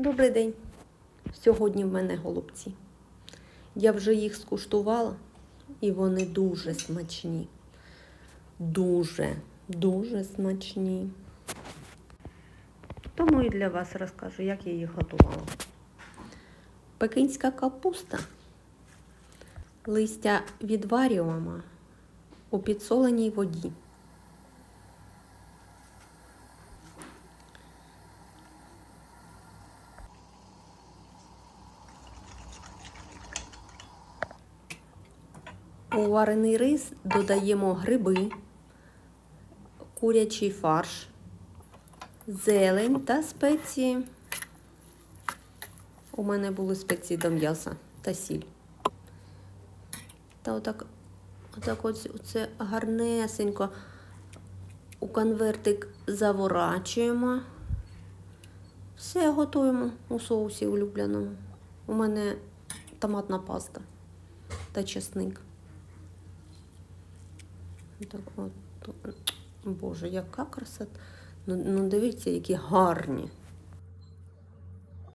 Добрий день. Сьогодні в мене голубці. Я вже їх скуштувала, і вони дуже смачні. Дуже, дуже смачні. Тому і для вас розкажу, як я їх готувала. Пекинська капуста. Листя відварюємо у підсоленій воді. У варений рис додаємо гриби, курячий фарш, зелень та спеції. У мене були спеції до м'яса та сіль. Та отак, отак ось це гарнесенько у конвертик заворачуємо. Все готуємо у соусі улюбленому. У мене томатна паста та чесник. Так от. Боже, яка красота. Ну, ну дивіться, які гарні.